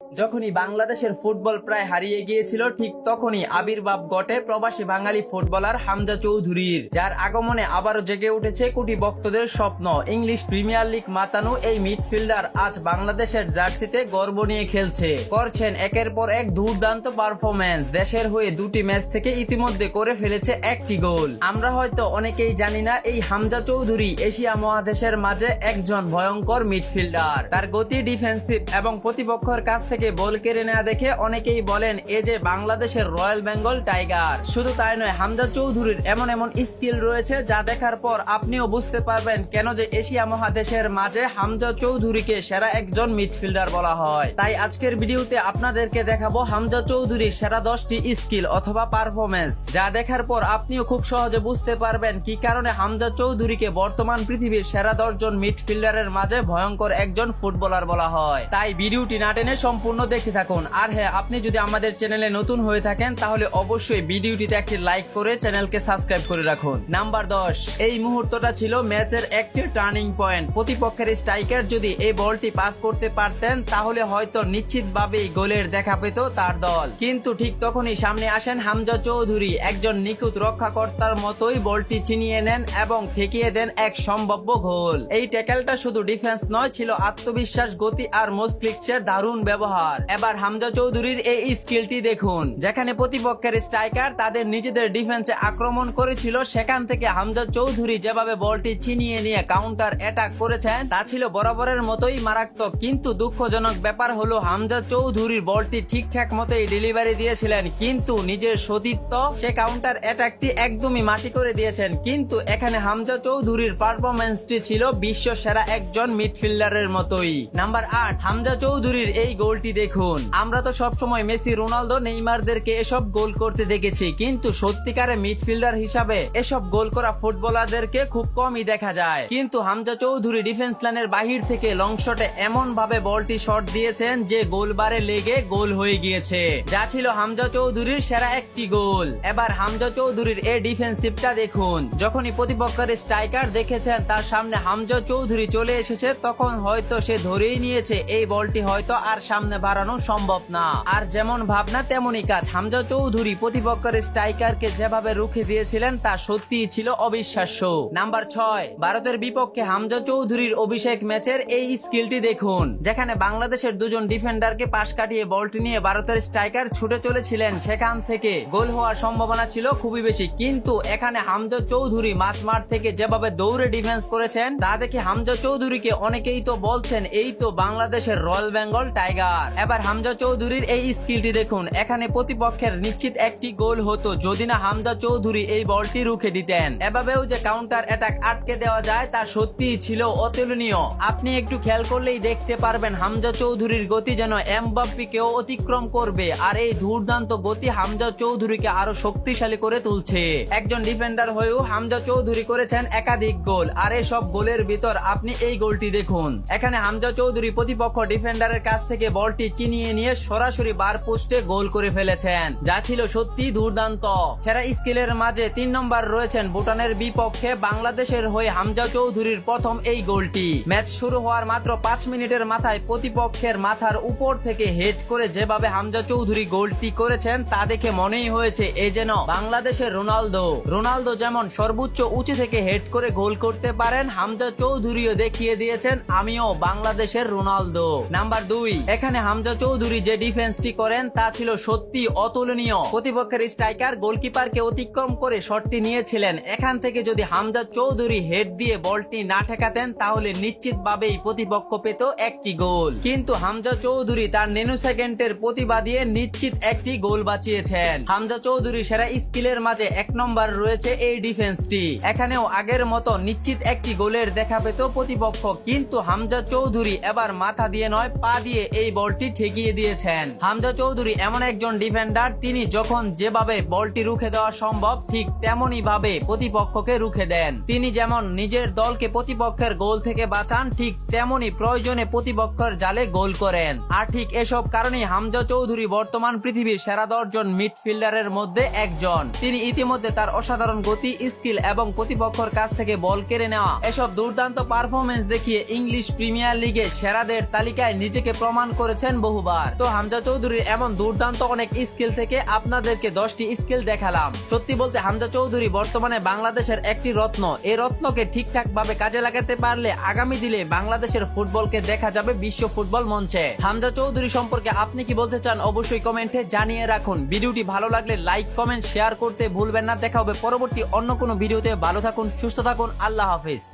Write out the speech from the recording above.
যখনই বাংলাদেশের ফুটবল প্রায় হারিয়ে গিয়েছিল, ঠিক তখনই আবির্ভাব ঘটে প্রবাসী বাঙালি ফুটবলার হামজা চৌধুরীর, যার আগমনে আবারও জেগে উঠেছে কোটি ভক্তদের স্বপ্ন। ইংলিশ প্রিমিয়ার লিগ মাতানো এই মিডফিল্ডার আজ বাংলাদেশের জার্সিতে গর্ব নিয়ে খেলছে। করছেন একের পর এক দুর্দান্ত পারফরমেন্স দেশের হয়ে দুটি ম্যাচ থেকে ইতিমধ্যে করে ফেলেছে একটি গোল। আমরা হয়তো অনেকেই জানি না এই হামজা চৌধুরী এশিয়া মহাদেশের মাঝে একজন ভয়ঙ্কর মিডফিল্ডার। তার গতি ডিফেন্সিভ এবং প্রতিপক্ষের কাছ থেকে বল কেড়ে নেওয়া দেখে অনেকেই বলেন, এ যে বাংলাদেশের রয়্যাল বেঙ্গল টাইগার। শুধু তাই নয়, হামজা চৌধুরীর এমন এমন স্কিল রয়েছে যা দেখার পর আপনিও বুঝতে পারবেন কেন যে এশিয়া মহাদেশের মাঝে হামজা চৌধুরীকে সেরা একজন মিডফিল্ডার বলা হয়। তাই আজকের ভিডিওতে আপনাদেরকে দেখাবো হামজা চৌধুরীর সেরা দশটি স্কিল অথবা পারফরমেন্স যা দেখার পর আপনিও খুব সহজে বুঝতে পারবেন কি কারণে হামজা চৌধুরীকে বর্তমান পৃথিবীর সেরা দশজন মিডফিল্ডারের মাঝে ভয়ঙ্কর একজন ফুটবলার বলা হয়। তাই ভিডিওটি না টেনে সম্পূর্ণ দেখে থাকুন। আর হ্যাঁ আপনি যদি আমাদের চ্যানেলে নতুন হয়ে থাকেন, তাহলে অবশ্যই ভিডিওটিতে একটি লাইক করে চ্যানেলকে সাবস্ক্রাইব করে রাখুন। নাম্বার দশ, এই মুহূর্তটা ছিল ম্যাচের একটি টার্নিং পয়েন্ট প্রতিপক্ষের স্ট্রাইকার যদি এই বলটি পাস করতে পারতেন, তাহলে হয়তো নিশ্চিতভাবেই গোলের দেখা পেত তার দল। কিন্তু ঠিক তখনই সামনে আসেন হামজা চৌধুরী, একজন নিখুঁত রক্ষাকর্তার মতোই বলটি ছিনিয়ে নেন এবং ঠেকিয়ে দেন এক সম্ভাব্য গোল। এই ট্যাকেলটা শুধু ডিফেন্স নয়, ছিল আত্মবিশ্বাস, গতি আর মস্তিষ্কের দারুণ ব্যবহার। এবার হামজা চৌধুরীর এই স্কিলটি দেখুন। যেখানে প্রতিপক্ষের স্ট্রাইকার তাদের নিজেদের ডিফেন্সে আক্রমণ করেছিল, সেখান থেকে হামজা চৌধুরী যেভাবে বলটি ছিনিয়ে নিয়ে কাউন্টার অ্যাটাক করেছেন, তা ছিল বরাবরের মতোই মারাত্মক। কিন্তু দুঃখজনক ব্যাপার হলো, হামজা চৌধুরীর বলটি ঠিকঠাক মতোই ডেলিভারি দিয়েছিলেন, কিন্তু নিজের সতীত্ব সে কাউন্টার অ্যাটাকটি একদমই মাটি করে দিয়েছেন। কিন্তু এখানে হামজা চৌধুরীর পারফরমেন্সটি ছিল বিশ্ব সেরা একজন মিডফিল্ডারের মতোই। নাম্বার আট, হামজা চৌধুরীর এই গোলটি দেখুন। আমরা তো সবসময় মেসি, রোনালদো, নেইমারদেরকে এসব গোল করতে দেখেছি, কিন্তু সত্যিকারে মিডফিল্ডার হিসাবে এসব গোল করা ফুটবলারদেরকে খুব কমই দেখা যায়। কিন্তু হামজা চৌধুরী ডিফেন্স লাইনের বাহির থেকে লং শটে এমন ভাবে বলটি শট দিয়েছেন যে গোলবারে লেগে গোল হয়ে গিয়েছে। যা ছিল হামজা চৌধুরীর সেরা একটি গোল। এবার হামজা চৌধুরীর এই ডিফেন্সিভটা দেখুন। যখনই প্রতিপক্ষের স্ট্রাইকার দেখেছেন, তার সামনে হামজা চৌধুরী চলে এসেছে, তখন হয়তো সে ধরেই নিয়েছে, এই বলটি হয়তো আর সামনে বাড়ানো সম্ভব না। আর যেমন ভাবনা, তেমনই কাজ। হামজা চৌধুরী প্রতিপক্ষের স্ট্রাইকারকে যেভাবে রুখে দিয়েছিলেন, তা সত্যিই ছিল অবিশ্বাস্য। নাম্বার ছয়, ভারতের বিপক্ষে হামজা চৌধুরীর অভিষেক ম্যাচের এই স্কিলটি দেখুন। যেখানে বাংলাদেশের দুজন ডিফেন্ডারকে পাশ কাটিয়ে বলটি নিয়ে ভারতের স্ট্রাইকার ছুটে চলেছিলেন, সেখান থেকে গোল হওয়ার সম্ভাবনা ছিল খুবই বেশি। কিন্তু এখানে হামজা চৌধুরী মাঝ মাঠ থেকে যেভাবে দৌড়ে ডিফেন্স করেছেন, তা দেখে হামজা চৌধুরীকে অনেকেই তো বলছেন, এই তো বাংলাদেশের রয়্যাল বেঙ্গল টাইগার। এবার হামজা চৌধুরীর এই স্কিলটি দেখুন। এখানে প্রতিপক্ষের নিশ্চিত একটি গোল হতো, যদি না হামজা চৌধুরী এই বলটি রুখে দিতেন। এভাবেও যে কাউন্টার অ্যাটাক আটকে দেওয়া যায়, তা সত্যিই ছিল অতুলনীয়। আপনি একটু খেয়াল করলেই দেখতে পারবেন, হামজা চৌধুরীর গতি যেন এমবাপ্পিকেও অতিক্রম করবে, আর এই দুর্দান্ত গতি হামজা চৌধুরীকে আরও শক্তিশালী করে তুলছে। একজন ডিফেন্ডার হয়েও হামজা চৌধুরী করেছেন একাধিক গোল, আর এই সব গোলের ভিতর আপনি এই গোলটি দেখুন। এখানে হামজা চৌধুরী প্রতিপক্ষ ডিফেন্ডারের কাছ থেকে বলটি চিনিয়ে নিয়ে সরাসরি বার পোস্টে গোল করে ফেলেছেন। যা ছিল সত্যি দুর্দান্ত। সেরা স্কিলের মাঝে তিন নম্বর রয়েছেন ভুটানের বিপক্ষে বাংলাদেশের হয়ে হামজা চৌধুরীর প্রথম এই গোলটি। ম্যাচ শুরু হওয়ার মাত্র পাঁচ মিনিটের মাথায় প্রতিপক্ষের মাথার উপর থেকে হেড করে যেভাবে হামজা চৌধুরী গোলটি করেছেন, তা দেখে মনেই হয়েছে এ যেন বাংলাদেশের রোনালদো। রোনালদো যেমন সর্বোচ্চ উঁচু থেকে হেড করে গোল করতে পারেন, হামজা চৌধুরীও দেখিয়ে দিয়েছেন, আমিও বাংলাদেশের রোনালদো। নাম্বার দুই, এখানে হামজা চৌধুরী যে ডিফেন্সটি করেন, তা ছিল সত্যি অতুলনীয়। প্রতিপক্ষের স্ট্রাইকার গোলকিপারকে অতিক্রম করে শটটি নিয়েছিলেন। এখান থেকে যদি হামজা চৌধুরী হেড দিয়ে বলটি না ঠেকাতেন, তাহলে নিশ্চিতভাবেই প্রতিপক্ষ পেত একটি গোল। কিন্তু হামজা চৌধুরী তার নেনু সেকেন্ডের প্রতিভা দিয়ে নিশ্চিত একটি গোল বাঁচিয়েছেন। হামজা চৌধুরী সেরা স্কিলের মাঝে এক নম্বর রয়েছে এই ডিফেন্সটি এখানেও আগের মতো নিশ্চিত একটি গোলের দেখা পেত প্রতিপক্ষ, কিন্তু হামজা চৌধুরী এবার মাথা দিয়ে নয়, পা দিয়ে এই বলটি ঠেকিয়ে দিয়েছেন। হামজা চৌধুরী এমন একজন ডিফেন্ডার তিনি যখন যেভাবে বলটি রুখে দেওয়া সম্ভব, ঠিক তেমনই ভাবে প্রতিপক্ষকে রুখে দেন। তিনি যেমন নিজের দলকে প্রতিপক্ষের গোল থেকে বাঁচান, ঠিক তেমনি প্রয়োজনে প্রতিপক্ষের জালে গোল করেন। আর ঠিক এসব কারণেই হামজা চৌধুরী বর্তমান পৃথিবীর সেরা দশজন মিডফিল্ডারের মধ্যে একজন। তিনি ইতিমধ্যে তার অসাধারণ গতি, স্কিল এবং প্রতিপক্ষের কাছ থেকে বল কেড়ে নেওয়া। এসব দুর্দান্ত পারফরমেন্স দেখিয়ে ইংলিশ প্রিমিয়ার লিগে সেরাদের তালিকায় নিজেকে প্রমাণ করে করেছেন বহুবার। তো হামজা চৌধুরীর এমন দুর্দান্ত অনেক স্কিল থেকে আপনাদেরকে দশটি স্কিল দেখালাম। সত্যি বলতে হামজা চৌধুরী বর্তমানে বাংলাদেশের একটি রত্ন। এই রত্নকে ঠিকঠাক ভাবে কাজে লাগাতে পারলে আগামী দিনে বাংলাদেশের ফুটবলকে দেখা যাবে বিশ্ব ফুটবল মঞ্চে। হামজা চৌধুরী সম্পর্কে আপনি কি বলতে চান অবশ্যই কমেন্টে জানিয়ে রাখুন। ভিডিওটি ভালো লাগলে লাইক, কমেন্ট, শেয়ার করতে ভুলবেন না। দেখা হবে পরবর্তী অন্য কোনো ভিডিওতে। ভালো থাকুন, সুস্থ থাকুন। আল্লাহ হাফিজ।